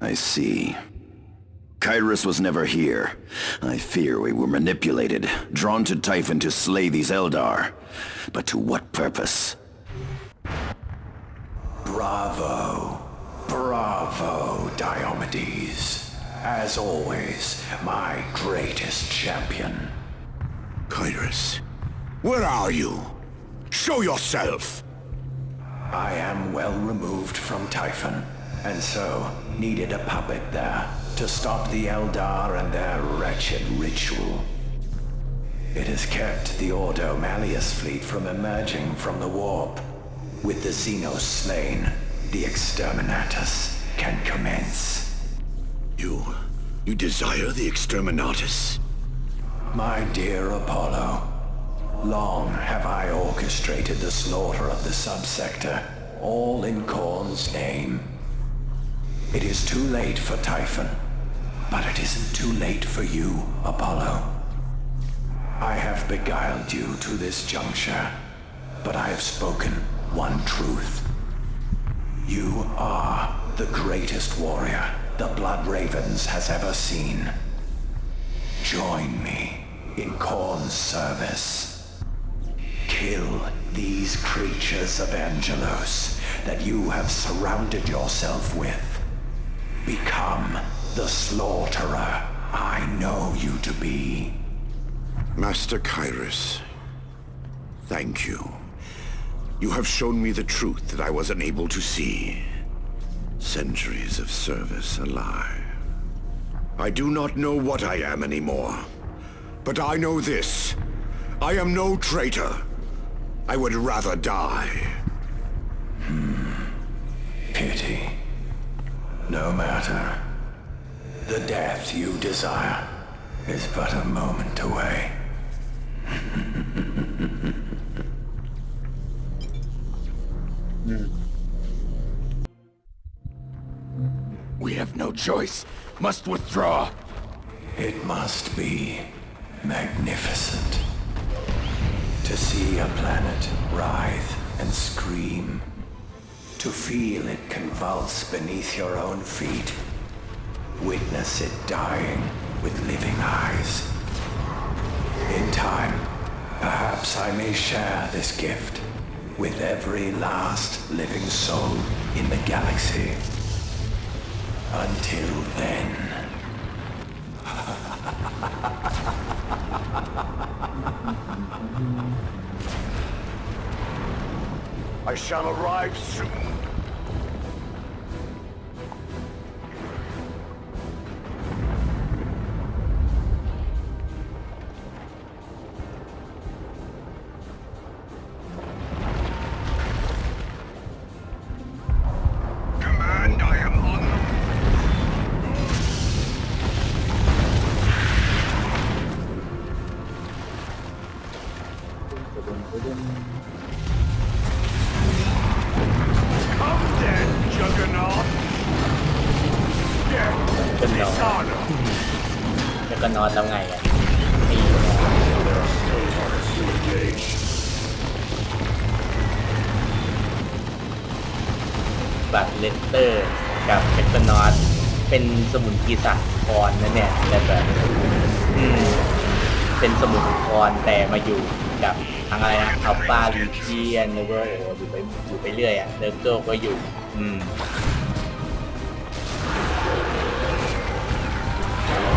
I see. Kyrus was never here. I fear we were manipulated, drawn to Typhon to slay these Eldar. But to what purpose? Bravo. Bravo, Diomedes. As always, my greatest champion. Kyrus, where are you? Show yourself! I am well removed from Typhon, and so needed a puppet there to stop the Eldar and their wretched ritual. It has kept the Ordo Malleus fleet from emerging from the warp. With the Xenos slain, the Exterminatus can commence. You... you desire the Exterminatus? My dear Apollo, long have I orchestrated the slaughter of the subsector, all in Korn's name. It is too late for Typhon, but it isn't too late for you, Apollo. I have beguiled you to this juncture, but I have spoken one truth. You are the greatest warrior the Blood Ravens has ever seen. Join me in Korn's service. Kill these creatures of Angelos that you have surrounded yourself with. Become the slaughterer I know you to be. Master Kyrus, thank you. You have shown me the truth that I was unable to see. Centuries of service a lie. I do not know what I am anymore. But I know this. I am no traitor. I would rather die. Hmm. Pity. No matter. The death you desire is but a moment away. We have no choice. Must withdraw. It must be magnificent. To see a planet writhe and scream. To feel it convulse beneath your own feet. Witness it dying with living eyes. In time, perhaps I may share this gift with every last living soul in the galaxy. Until then... I shall arrive soon. นนอนแล้วก็นอนแล้วไงอะตีบัตเลสเตอร์กับเปกนอตเป็นสมุนกีสัตพรนะเนี่ยแต่แบบอืมเป็นสมุนพรแต่มาอยู่กับทางอะไรนะอัลฟาลีเจียนแล้วก็โอ้อยู่ไปอยู่ไปเรื่อยอะเดอร์เกิลก็อยู่ อืม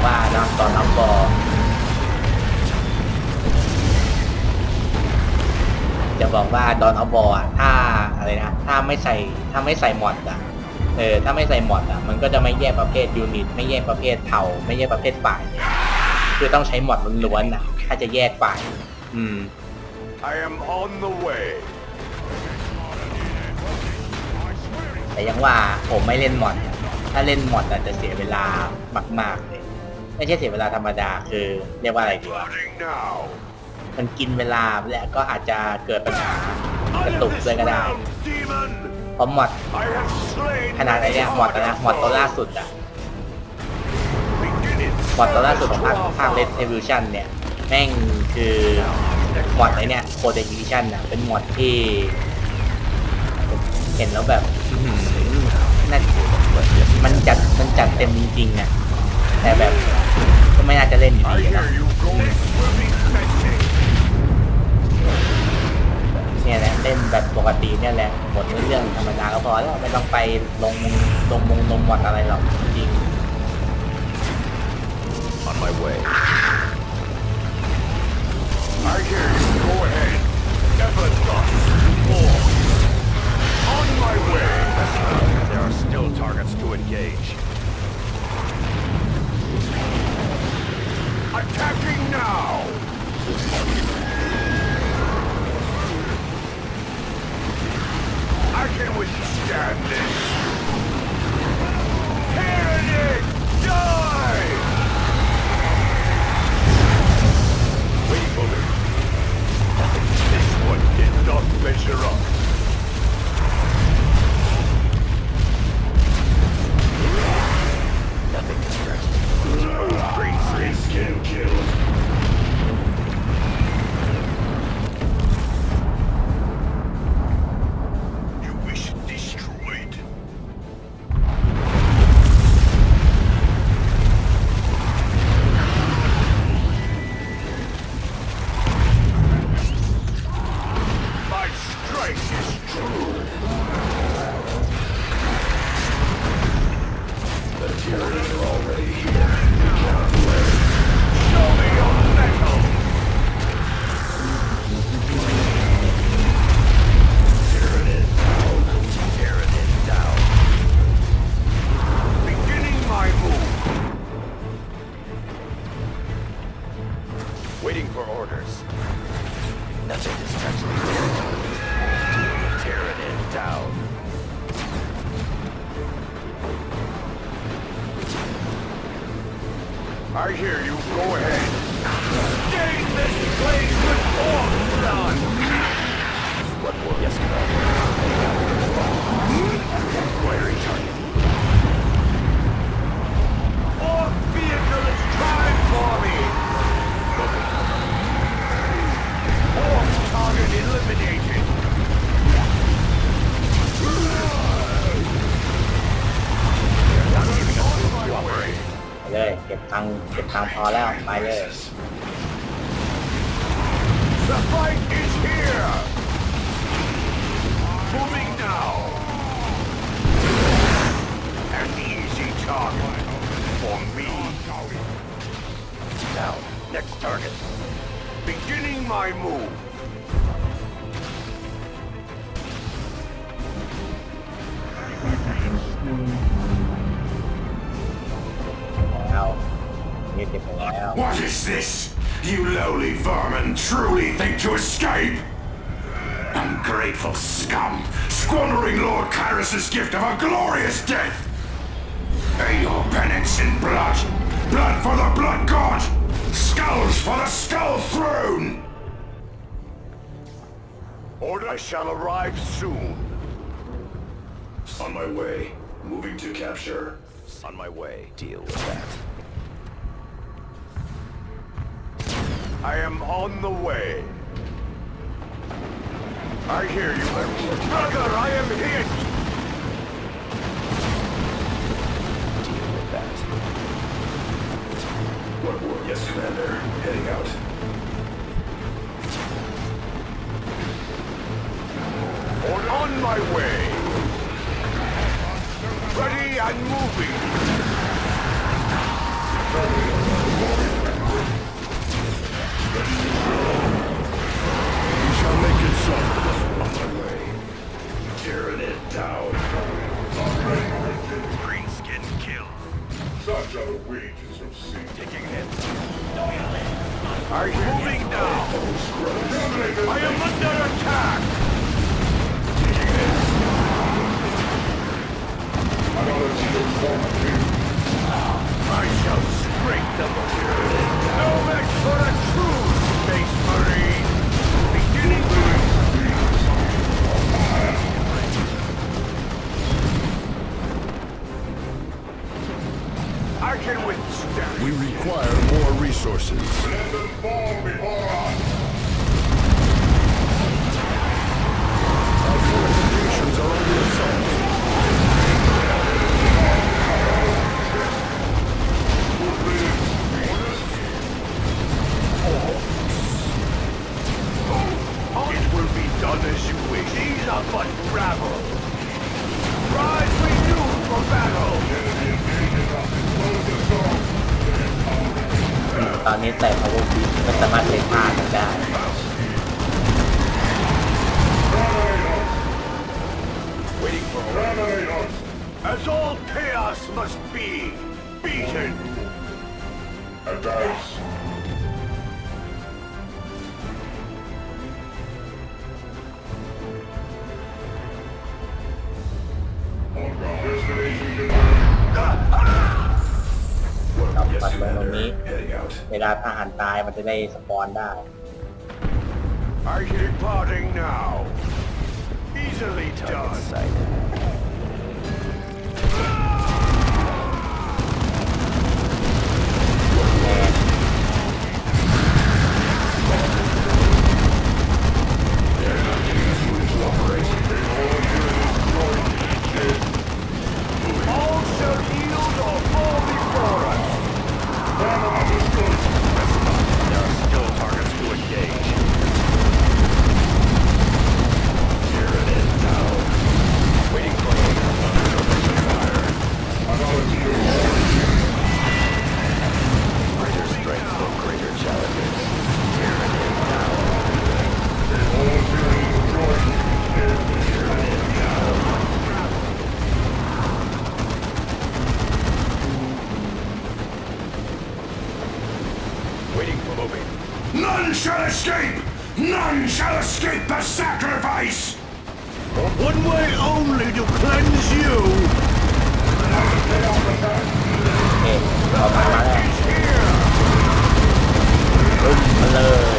ว่าเนอะตอนน้องบอจะบอกว่าดอนเอาบออะถ้าอะไรนะถ้าไม่ใส่ถ้าไม่ใส่มอดอะเออถ้าไม่ใส่มอดอะมันก็จะไม่แยกประเภทยูนิต ไม่แยกประเภทเผ่า ไม่แยกประเภทฝ่าย คือต้องใช้มอดล้วนๆอะถ้าจะแยกฝ่าย อืม I am on the way. แต่ยังว่าผมไม่เล่นมอด ถ้าเล่นมอดอาจจะเสียเวลามาก ๆเลย ไม่ใช่เสียเวลาธรรมดาคือ เรียกว่าอะไรดีวะมันกินเวลาและก็อาจจะเกิดปัญหากระตุกด้วยก็ได้เพราะมอดขนาดไอเนี้ยมอดนะมอดตัวล่าสุดอะ Begin it. มอดตัวล่าสุดของภาคภาคเลดเอวิชันเนี่ยแม่งคือมอดไอเนี้ยโคเดดิชันอะเป็นมอดที่ เห็นแล้วแบบน่า อื้อหือน่าริงๆอะแต่แบบก็ไม่น่าจะเล่นอยู่ I ดีอะ hear เนาะ you going swimming fishing. เนี่ยแหละเล่นแบบปกติเนี่ยแหละหมดเรื่องธรรมดาก็พอแล้วไม่ต้องไปลงลงมงลงวัดอะไรหรอกจริง On my way. I hear you. Go ahead. Never thought. More. On my way. There are still targets to engage. Attacking now. I can withstand this. Go ahead. Stain this place with blood. What will yes, Acquiring target. Off vehicle is trying for me. Off target eliminated. เลยเก็บตังค์เก็บตังค์พอแล้วไปเลย The fight is here! Moving now! An easy target for me. Now, next target. Beginning my move. เก็บไปแล้ว What is this? You lowly vermin truly think to escape? Ungrateful scum, squandering Lord Kyrus's gift of a glorious death! Pay your penance in blood! Blood for the blood god! Skulls for the skull throne! Order shall arrive soon. On my way. Moving to capture. On my way. Deal with that. I am on the way. I hear you. Brother, I am hit! Deal with that. What word? Yes, Commander. Heading out. On my way. Ready and moving. Wages of sin. Taking. Are you moving now? I am under attack. I shall scrape them. No match for a true space marine. can withstand. We require more resources. Let them fall before us. Our are under assault. It will be done as you wish. These are but gravel. ตอนนี้แต่พาวเวอร์พีไม่สามารถเล็งพลาดได้ As เวลาทหารตายมันจะได้สปอนได้ I hear parting now. Easily done. only to cleanse you. Okay. Oh,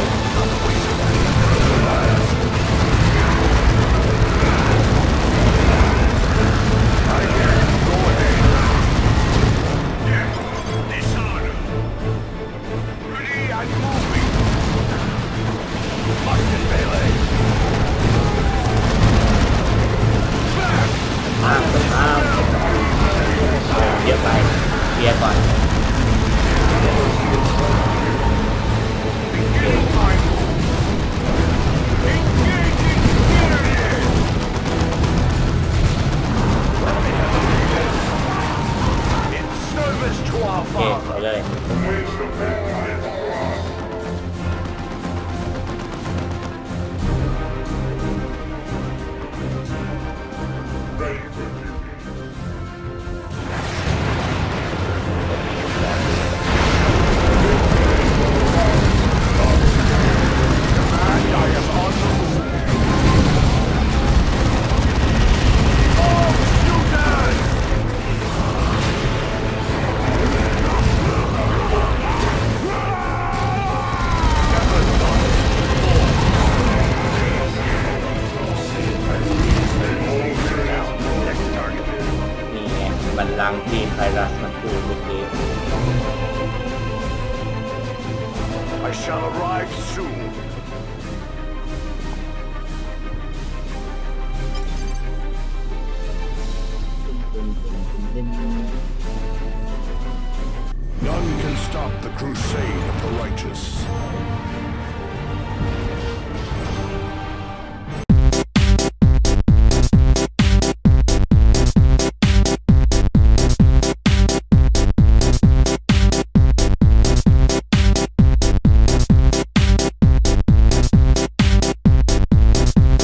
None can stop the crusade of the righteous.